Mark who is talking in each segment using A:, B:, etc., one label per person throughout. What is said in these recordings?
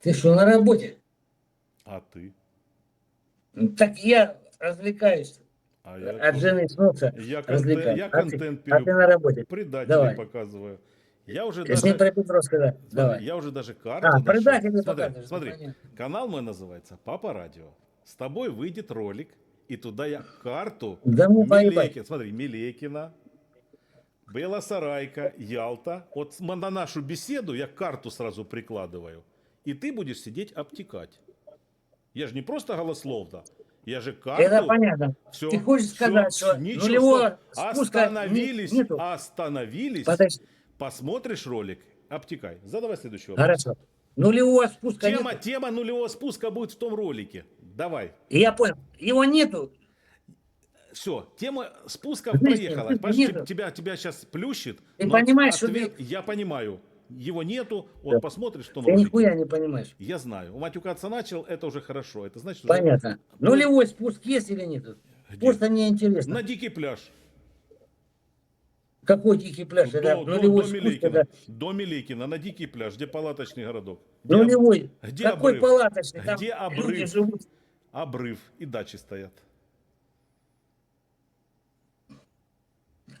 A: Ты что, на работе?
B: А ты?
A: Ну, Так я развлекаюсь.
B: А я,
A: От жены снутся,
B: я, контент, я
A: А ты-
B: контент
A: А ты
B: пере-
A: на работе.
B: предателей
A: Давай.
B: показываю. Я уже даже,
A: про
B: смотри,
A: Давай.
B: я уже даже карту
A: А,
B: нашел. Смотри,
A: показываешь,
B: смотри,
A: ну, понятно.
B: канал мой называется Папа Радио. С тобой выйдет ролик, и туда я карту
A: Да ну
B: смотри, Милекина, Белосарайка, Ялта. Вот на нашу беседу я карту сразу прикладываю. И ты будешь сидеть обтекать. Я же не просто голословно. Я же карту...
A: Это понятно.
B: Всё,
A: Ты хочешь сказать, что
B: ничего,
A: нулевого спуска
B: остановились,
A: нету?
B: остановились.
A: Подожди.
B: Посмотришь ролик, обтекай. Задавай следующий вопрос.
A: Хорошо. Нулевого спуска
B: Тема,
A: нету.
B: тема нулевого спуска будет в том ролике. Давай.
A: Я понял. Его нету.
B: Все, тема спуска проехала. тебя, тебя сейчас плющит.
A: Ты понимаешь, что
B: ответ-
A: ты-
B: Я понимаю. Его нету, вот
A: Да.
B: посмотришь в том
A: Ты нихуя не понимаешь.
B: Я знаю. Матюкаться начал, это уже хорошо. Это значит, уже
A: Понятно. Нулевой спуск есть или нету?
B: Где?
A: Просто мне интересно.
B: на дикий пляж.
A: Какой дикий пляж?
B: До, до-
A: нулевой
B: до
A: спуск.
B: Милейкина. До Милейкина, на дикий пляж, где палаточный городок. Где
A: нулевой.
B: где
A: Какой
B: обрыв?
A: палаточный? Там
B: Где обрыв?
A: живут.
B: обрыв и дачи стоят.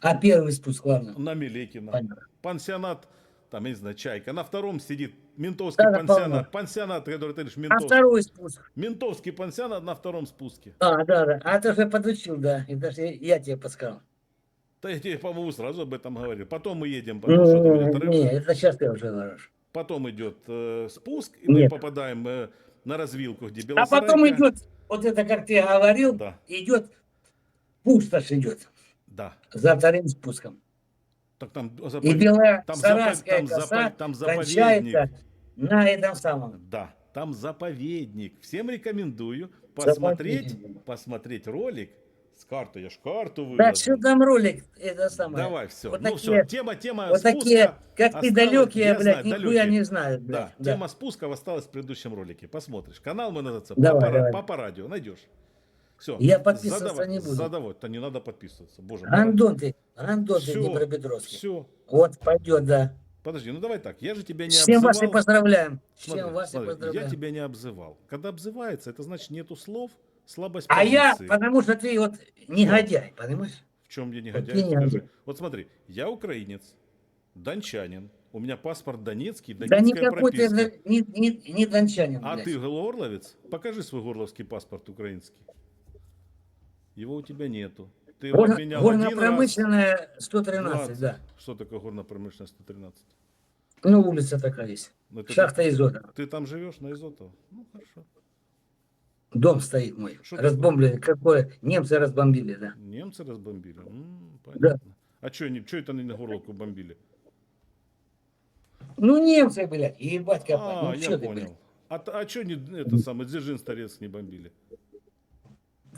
A: А первый спуск, главное.
B: На Милейкина.
A: Понятно.
B: Пансионат, там, я не знаю, Чайка. На втором сидит ментовский
A: Да,
B: пансионат. Пансионат, который ты говоришь,
A: А
B: ментовский.
A: второй спуск?
B: Ментовский пансионат на втором спуске.
A: А, да, да. А ты уже подучил, да. И даже я тебе подсказал.
B: Да я тебе, по-моему, сразу об этом говорил. Потом мы едем, потому что
A: Ну,
B: будет отрыв.
A: не, это сейчас ты уже говоришь.
B: Потом идет э, спуск, и мы
A: Нет.
B: попадаем э, на развилку, где
A: А
B: Белосарайка.
A: потом идет, вот это, как ты говорил,
B: Да,
A: идет пустошь идет
B: да.
A: за вторым спуском.
B: Так там,
A: И
B: запов-
A: белая
B: там, запов- там,
A: коса
B: запов- там заповедник.
A: кончается на этом самом.
B: Да, там заповедник. Всем рекомендую посмотреть, посмотреть ролик с картой. Я ж карту
A: Да
B: выложил.
A: что там ролик, это самое.
B: Давай, все.
A: Вот
B: ну
A: такие-
B: все, тема, тема
A: Вот
B: спуска
A: такие, как ты далекие,
B: я
A: блядь,
B: знаю, далекие.
A: не знают,
B: Да,
A: блядь. Да.
B: тема спуска осталась в предыдущем ролике. Посмотришь. Канал мой называется
A: Давай,
B: Папа,
A: давай.
B: Папа Радио. Найдешь. Все.
A: Я подписываться не буду.
B: Задавай. Да не надо подписываться. Боже мой.
A: Андон ты, Андон ты Днепропетровский.
B: Все.
A: Вот, пойдет, да.
B: Подожди, ну давай так. Я же тебя не
A: Всем вас и
B: обзывал.
A: поздравляем.
B: Смотри,
A: Всем вас и
B: смотри, я
A: поздравляем.
B: тебя не обзывал. Когда обзывается, это значит нету слов, слабость
A: А я,
B: позиции.
A: потому что ты вот негодяй, понимаешь?
B: В чем я
A: Вот
B: негодяй?
A: ты негодяй.
B: Вот смотри, я украинец, дончанин, у меня паспорт донецкий,
A: Да
B: донецкая
A: никакой ты
B: прописка.
A: не, не, не дончанин,
B: А
A: блядь.
B: ты горловец? Покажи свой горловский паспорт украинский. Его у тебя нету. Ты
A: Горно-
B: один раз.
A: Горно-промышленная 113,
B: 20.
A: да.
B: Что такое горно-промышленная 113?
A: Ну, улица такая есть.
B: Ну, это
A: Шахта Изота.
B: Ты, ты там живешь на Изотово? Ну, хорошо.
A: Дом стоит мой.
B: Что такое?
A: Разбомбленный. Какое? Немцы разбомбили, да.
B: Немцы разбомбили? М, понятно. А что это они на горловку бомбили?
A: Ну, немцы, блядь, ебать копать.
B: А,
A: ну,
B: я
A: ты,
B: понял.
A: блядь.
B: А, а что не это самое Дзержинск Торецк не бомбили?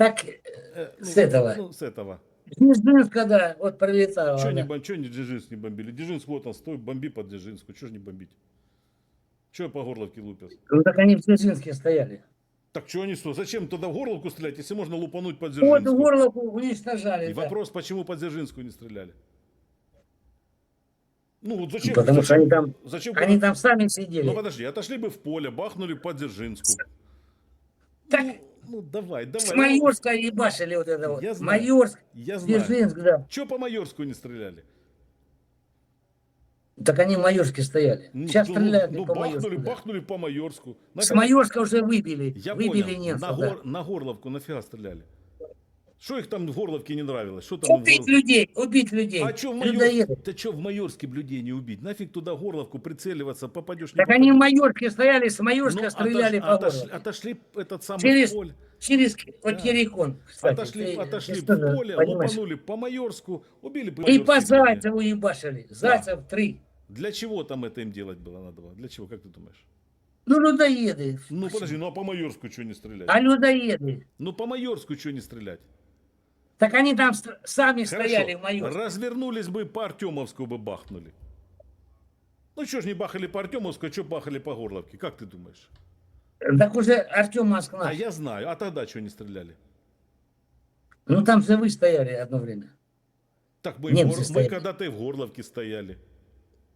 A: Так, э,
B: ну,
A: С этого.
B: Ну, с этого.
A: Снежинск, когда вот пролетала.
B: Что не, чё не Дзержинск не бомбили? Дзержинск вот он, стой, бомби по Дзержинску. Что ж не бомбить? Че по горловке лупят?
A: Ну, так они в Снежинске стояли.
B: Так что они что? Зачем туда в горловку стрелять, если можно лупануть по
A: Вот
B: Дзержинску?
A: горловку уничтожали.
B: И
A: да.
B: вопрос, почему по Дзержинску не стреляли? Ну вот зачем?
A: Потому что
B: зачем,
A: они там,
B: зачем
A: они там сами сидели.
B: Ну подожди, отошли бы в поле, бахнули по Дзержинску.
A: Так,
B: Ну давай, давай.
A: с Майорска ебашили вот это вот.
B: Я знаю.
A: Майорск,
B: Я знаю.
A: Дзержинск, да.
B: Че по Майорску не стреляли?
A: Так они в Майорске стояли.
B: Ну,
A: Сейчас
B: ну,
A: стреляют
B: ну,
A: по
B: бахнули,
A: Майорску. да.
B: бахнули по Майорску.
A: С
B: Нафига-
A: Майорска уже выбили.
B: Я
A: выбили
B: понял.
A: немцев.
B: на,
A: да.
B: гор- на Горловку нафига стреляли? Что их там в Горловке не нравилось? Что там в
A: Убить
B: Гор-
A: людей, убить людей.
B: А что в. Майорске? Да что в Майорске людей не убить? Нафиг туда Горловку прицеливаться, попадешь не
A: Так они в
B: попадешь.
A: Майорске стояли, с Майорска
B: Ну,
A: стреляли
B: отош-
A: по Горловке.
B: отошли этот самый
A: Через-
B: поле.
A: Через
B: Да.
A: Отерикон, кстати.
B: отошли
A: Ты-
B: отошли в поле,
A: понимаешь?
B: лупанули по Майорску, убили по
A: И по. Зайцеву ебашили. Зайцев три.
B: Для чего там это им делать было надо было? Для чего, как ты думаешь?
A: Ну, людоеды.
B: Ну подожди, ну а по Майорску что не стрелять?
A: А людоеды.
B: Ну по Майорску что не стрелять?
A: Так они там сами
B: Хорошо,
A: стояли в Майорске.
B: развернулись бы по Артемовску бы бахнули. Ну что ж не бахали по Артемовску, а что бахали по Горловке? Как ты думаешь?
A: Так уже Артем Москва.
B: А я знаю, а тогда что не стреляли?
A: Ну, там же вы стояли одно время.
B: Так мы,
A: Немцы
B: Гор- мы
A: стояли.
B: когда-то и в Горловке стояли.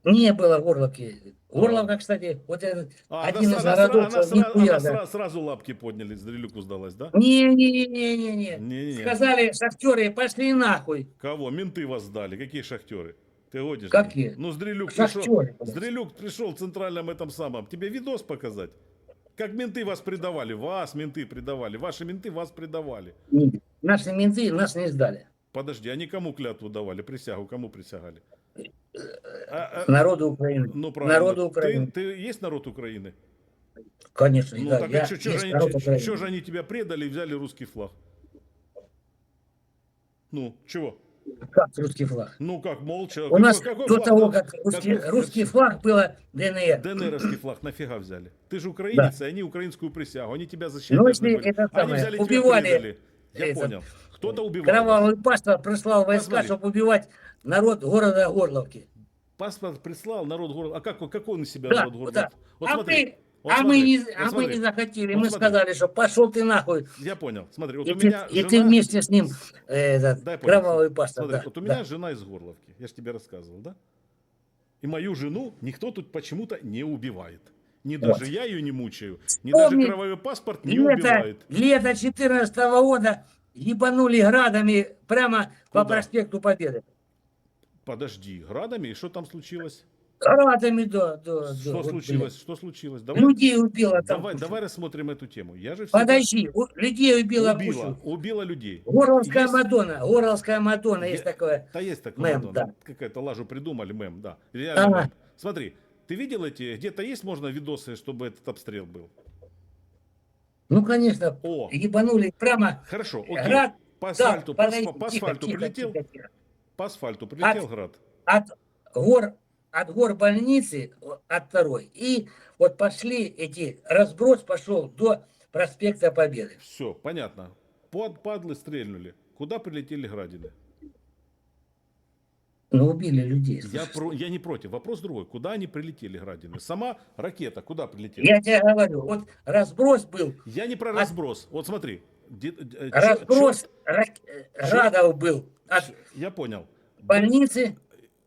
A: Не было Горловки. Горловка, кстати, вот этот
B: А,
A: один
B: она,
A: из
B: сра-
A: городов,
B: она, сра-
A: нихуя,
B: она
A: да.
B: сра- сразу лапки подняли, Здрелюку сдалась, да?
A: Не-не-не-не-не.
B: Не-не-не.
A: Сказали, шахтеры, пошли нахуй.
B: Кого? Менты вас сдали. Какие шахтеры? Ты годишь?
A: Какие?
B: Ну, Здрелюк
A: Шахтеры,
B: пришел.
A: блядь.
B: Здрелюк пришел в центральном этом самом. Тебе видос показать? Как менты вас предавали. Вас менты предавали. Ваши менты вас предавали.
A: Не, Наши менты нас не сдали.
B: Подожди, они кому клятву давали? Присягу кому присягали? А, а,
A: Народу Украины.
B: ну, правильно.
A: Народу
B: Ты,
A: Украины.
B: ты есть народ Украины?
A: Конечно,
B: Ну,
A: да.
B: так
A: я
B: а что же,
A: есть
B: они, чё же они тебя предали и взяли русский флаг? Ну, чего?
A: Как русский флаг?
B: Ну как, молча.
A: У
B: Какой-
A: нас
B: какой
A: до
B: флаг?
A: того, как русский,
B: какой-
A: русский флаг было ДНР.
B: ДНРовский флаг нафига взяли? Ты же украинец, и они украинскую присягу. Они тебя защищать
A: Ну, если это
B: Они
A: самое,
B: взяли тебя
A: убивали.
B: Я
A: этот
B: понял. Кто-то убивал.
A: Кровавый паспорт прислал войска,
B: Посмотри.
A: чтобы убивать народ города Горловки.
B: Паспорт прислал народ города. А как, какой он из себя
A: Да,
B: народ города?
A: так.
B: Вот
A: а
B: смотри.
A: мы,
B: вот
A: а
B: смотри,
A: мы не,
B: вот
A: а мы не захотели.
B: Вот
A: мы
B: смотри.
A: сказали, что пошел ты нахуй.
B: Я понял. Смотри, вот
A: и,
B: у
A: ты,
B: меня
A: и
B: жена...
A: ты вместе с ним э, этот,
B: Дай понял,
A: кровавый паспорт.
B: Смотри,
A: да,
B: вот у
A: да.
B: меня жена из Горловки. Я же тебе рассказывал, да? И мою жену никто тут почему-то не убивает. Ни
A: Вот.
B: даже я ее не мучаю, ни
A: Вспомни,
B: даже кровавый паспорт не
A: Лето,
B: убивает.
A: лето 14 года ебанули градами прямо по
B: Куда?
A: проспекту Победы.
B: Подожди, градами? И что там случилось?
A: Градами, да, да, да.
B: Что
A: вот,
B: случилось? Что случилось? Давай,
A: Людей убило там.
B: давай,
A: кучу.
B: давай рассмотрим эту тему. Я же всегда-
A: Подожди, у- людей убило
B: убила,
A: кучу.
B: убила людей.
A: Горловская
B: Есть-
A: Мадонна, Горловская Мадонна, есть
B: Я-
A: такое.
B: Да есть такой
A: Мем,
B: Мадонна.
A: да.
B: Какая-то лажу придумали, мем, да. Реально
A: Ага.
B: мем. Смотри, ты видел эти, где-то есть можно видосы, чтобы этот обстрел был?
A: Ну, конечно,
B: О,
A: ебанули прямо.
B: хорошо, окей.
A: Град,
B: По
A: да,
B: асфальту, по,
A: подожди,
B: по
A: тихо,
B: асфальту
A: тихо,
B: прилетел?
A: тихо, тихо.
B: По асфальту прилетел
A: От-
B: град?
A: От гор, от гор больницы, от второй. И вот пошли эти, разброс пошел до проспекта Победы.
B: Все, понятно. Под, падлы стрельнули. Куда прилетели градины?
A: Ну, убили людей.
B: Я, про, я не против. Вопрос другой. Куда они прилетели, градины? Сама ракета куда прилетела?
A: Я тебе говорю, вот разброс был,
B: Я не про
A: А-
B: разброс. Вот смотри. э, чё-
A: разброс рак- э, градов был от
B: чё- я понял.
A: больницы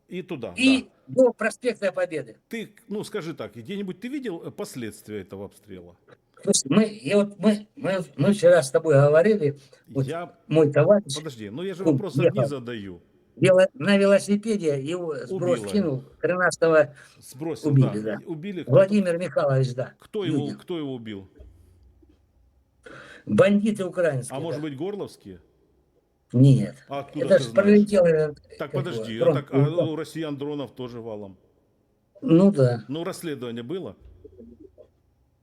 B: И туда.
A: и
B: да.
A: До проспекта Победы.
B: Ты, ну скажи так, где-нибудь ты видел э, последствия этого обстрела?
A: Слушай, мы, и вот мы, мы, мы вчера с тобой говорили, вот
B: Я,
A: мой товарищ
B: подожди, ну я же вопрос одни задаю.
A: вело- на велосипеде его сброс
B: Убило.
A: кинул 13
B: Сбросил,
A: Убили,
B: да.
A: да.
B: Убили. кто-
A: Владимир Михайлович, да.
B: Кто его, кто его убил?
A: Бандиты украинские.
B: А может
A: да.
B: быть горловские?
A: Нет.
B: А откуда
A: Это
B: ты
A: же
B: знаешь?
A: пролетел этот,
B: Так подожди, а,
A: дрон.
B: так, а у россиян дронов тоже валом.
A: Ну да.
B: Ну, расследование было?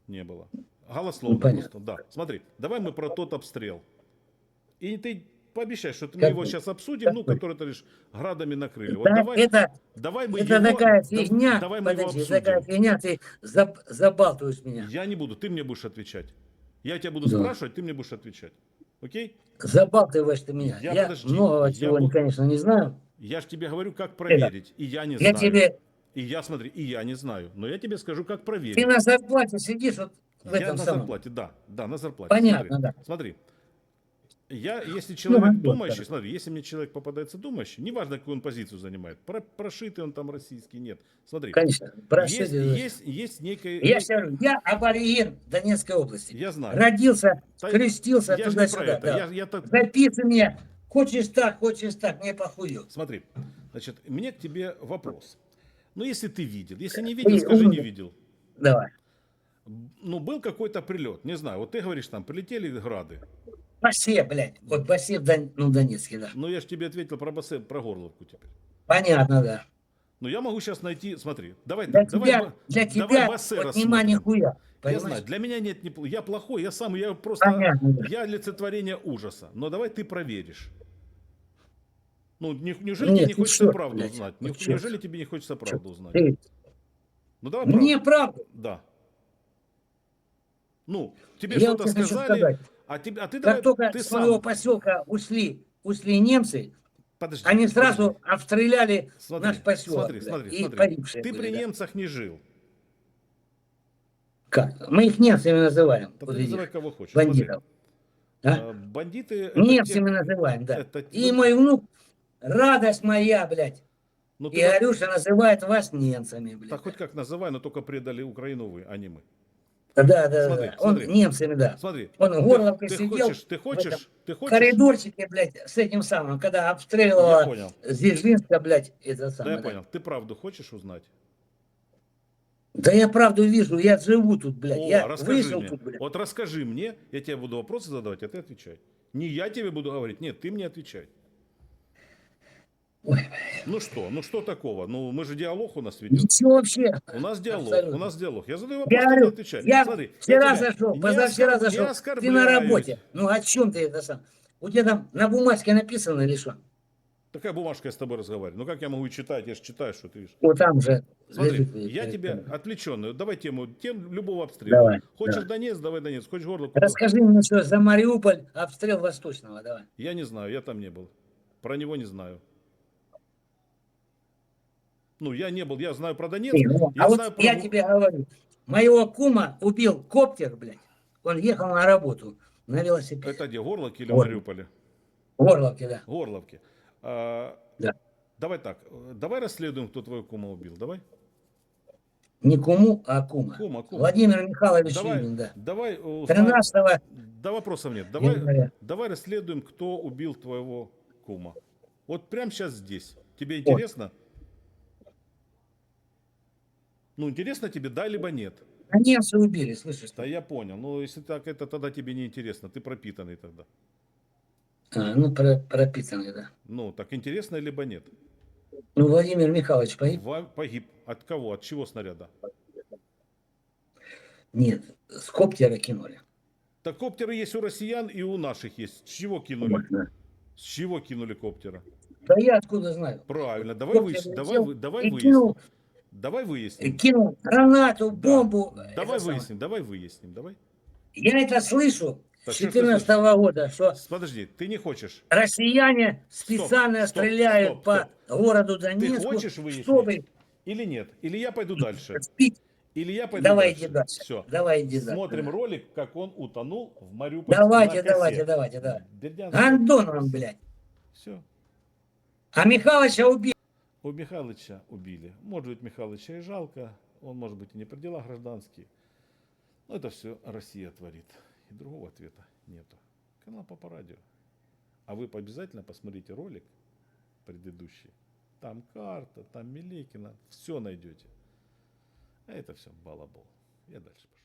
B: Не было. Голословно
A: Ну, понятно.
B: просто, да. Смотри, давай мы про тот обстрел. И ты пообещай, что мы
A: Как
B: его
A: бы-
B: сейчас обсудим, ну,
A: бы.
B: который ты лишь градами накрыли. Вот
A: Да,
B: давай,
A: это
B: давай мы
A: это
B: его,
A: такая фигня.
B: давай мы его обсудим.
A: такая фигня, ты заб- забалтываешь меня.
B: Я не буду, ты мне будешь отвечать. Я тебя буду
A: Да.
B: спрашивать, ты мне будешь отвечать. Окей?
A: Забалтываешь ты меня.
B: Я,
A: Я,
B: подожди,
A: многого
B: я
A: чего,
B: буду-
A: конечно, не знаю.
B: Я же тебе говорю, как проверить. И я не
A: Я
B: знаю.
A: тебе...
B: И я, смотри, и я не знаю. Но я тебе скажу, как
A: Ты
B: проверить.
A: на зарплате сидишь вот в
B: я
A: этом
B: на
A: самом.
B: зарплате, да, да, на зарплате.
A: Понятно,
B: смотри,
A: да.
B: Смотри, я, если человек
A: вот,
B: думающий,
A: да.
B: смотри, если мне человек попадается думающий, неважно, какую он позицию занимает, про, прошитый он там российский, нет. Смотри,
A: Конечно.
B: есть, есть, есть некая...
A: Я, говорю, я абориген Донецкой области.
B: я знаю.
A: Родился,
B: Да
A: крестился
B: не
A: туда-сюда. да.
B: Я, я так-
A: Записывай меня. Хочешь так, хочешь так, мне похую.
B: Смотри, значит, мне к тебе вопрос. Ну, если ты видел, если не видел, скажи, не
A: умный.
B: видел.
A: Давай.
B: Ну, был какой-то прилет, не знаю, вот ты говоришь, там, прилетели грады.
A: Басе, блядь. Вот Басе в Дон- ну, Донецке, да.
B: Ну, я же тебе ответил про бассейн, про горловку теперь.
A: Понятно, да.
B: Ну, я могу сейчас найти, смотри, давай,
A: Для
B: давай,
A: тебя, для
B: давай
A: тебя
B: бассе
A: вот
B: рассмотрим.
A: нема нихуя.
B: Я
A: Понимаешь?
B: знаю, для меня нет, не, я плохой, я сам, я просто,
A: Понятно, да.
B: я олицетворение ужаса. Но давай ты проверишь. Ну, не- неужели
A: Нет,
B: тебе не
A: ну
B: хочется
A: чёрт,
B: правду
A: блядь,
B: узнать?
A: ну
B: Не-
A: чёрт.
B: неужели тебе не хочется правду узнать?
A: Ты-
B: Ну, давай
A: Мне
B: правду.
A: правда.
B: Да. Ну, тебе
A: Я
B: что-то сказали,
A: сказать.
B: А, ты, а ты
A: Как
B: давай,
A: только
B: ты
A: с своего
B: сам,
A: поселка ушли, ушли немцы,
B: подожди.
A: они сразу
B: подожди.
A: обстреляли
B: Смотри,
A: наш поселок.
B: смотри, смотри,
A: и
B: смотри.
A: погибшие
B: Ты
A: были,
B: при
A: да.
B: немцах не жил.
A: Как? Мы их немцами называем.
B: Да
A: вот
B: ты называй кого хочешь.
A: бандитов. А?
B: бандиты...
A: Немцами
B: те-
A: называем, да.
B: это-
A: И мой внук, радость моя, блядь.
B: Ну,
A: И Арюша называет вас немцами, блядь.
B: Так хоть как называй, но только предали Украину вы, а не мы.
A: Да, да, да.
B: Смотри,
A: да. Он
B: смотри.
A: немцами, да.
B: Смотри.
A: Он горловкой
B: ты,
A: сидел
B: хочешь, ты
A: в
B: хочешь, ты хочешь?
A: коридорчике, блядь, с этим самым, когда обстреливала. Дзержинска, блядь, это
B: Да,
A: самое.
B: я понял. Ты правду хочешь узнать?
A: Да я правду вижу, я живу тут, блядь.
B: О,
A: я выжил
B: мне.
A: тут, блядь.
B: Вот расскажи мне, я тебе буду вопросы задавать, а ты отвечай. Не я тебе буду говорить, нет, ты мне отвечай.
A: Ой,
B: Ну что, ну что такого? Ну мы же диалог у нас ведем.
A: Ничего вообще.
B: У нас диалог,
A: Абсолютно.
B: у нас диалог. Я задаю вопрос,
A: Я говорю,
B: отвечай.
A: я
B: Смотри,
A: вчера
B: тебя
A: зашел, позавчера зашел, ты на работе. Ну о чем ты это сам? У тебя там на бумажке написано или что?
B: Такая бумажка я с тобой разговариваю. Ну как я могу читать? Я же читаю, что ты видишь.
A: Вот там же
B: Смотри,
A: лежит,
B: я
A: перед
B: тебе
A: тобой.
B: отвлеченную. Давай тему, тем любого обстрела.
A: Давай,
B: Хочешь
A: давай.
B: Донецк, давай Донецк. Хочешь горло.
A: Расскажи мне что за Мариуполь, обстрел Восточного, давай.
B: Я не знаю, я там не был. Про него не знаю. Ну, я не был, я знаю про Донецк.
A: Ну,
B: я
A: а
B: знаю
A: вот
B: про...
A: я тебе говорю, моего кума убил коптер, блядь. Он ехал на работу на велосипеде.
B: Это где, Горловки или
A: Вот.
B: Мариуполе?
A: В Горловке, да.
B: Горловки. А,
A: Да.
B: Давай так, давай расследуем, кто твою кума убил, давай?
A: Не куму, а кума.
B: Кума, кума.
A: Владимир Михайлович
B: Давай,
A: Ильин, да.
B: давай, э, узнаем-
A: 13
B: Да вопросов нет. Давай,
A: января.
B: давай расследуем, кто убил твоего кума. Вот прямо сейчас здесь. Тебе интересно? Ну, интересно тебе, да, либо нет?
A: А немцы убили, слышишь?
B: Да я понял. Ну, если так, это тогда тебе не интересно. Ты пропитанный тогда.
A: А, ну, про- пропитанный, да.
B: Ну, так интересно, либо нет?
A: Ну, Владимир Михайлович погиб?
B: Ва- Погиб. От кого? От чего снаряда?
A: Нет, с коптера кинули.
B: Так коптеры есть у россиян и у наших есть. С чего кинули?
A: Да.
B: С чего кинули коптеры?
A: Да я откуда знаю?
B: Правильно. Давай,
A: Коптер
B: выясним. Давай, давай выясним. Давай выясним.
A: кинул гранату,
B: Да.
A: бомбу.
B: Давай
A: Это самое.
B: выясним. Давай выясним. Давай.
A: Я это слышу
B: Так
A: с
B: что ж ты
A: 14 года, что
B: Подожди, ты не хочешь.
A: россияне специально
B: стоп,
A: стреляют
B: стоп,
A: по городу
B: Ты
A: Донецку,
B: хочешь выяснить?
A: чтобы
B: Или нет? Или я пойду дальше? Или я пойду
A: Давай
B: дальше?
A: иди дальше.
B: Все.
A: Давай иди дальше.
B: Смотрим ролик, как он утонул в Мариуполе.
A: Давайте, давайте, давайте, давай. Андон он, блядь.
B: Все.
A: А Михайловича убили.
B: У Михалыча убили. Может быть, Михалыча и жалко. Он, может быть, и не при делах гражданские. Но это все Россия творит. И другого ответа нету. Канал Папа Радио. А вы обязательно посмотрите ролик предыдущий. Там карта, там Милейкина. Все найдете. А это все балабол. Я дальше пошел.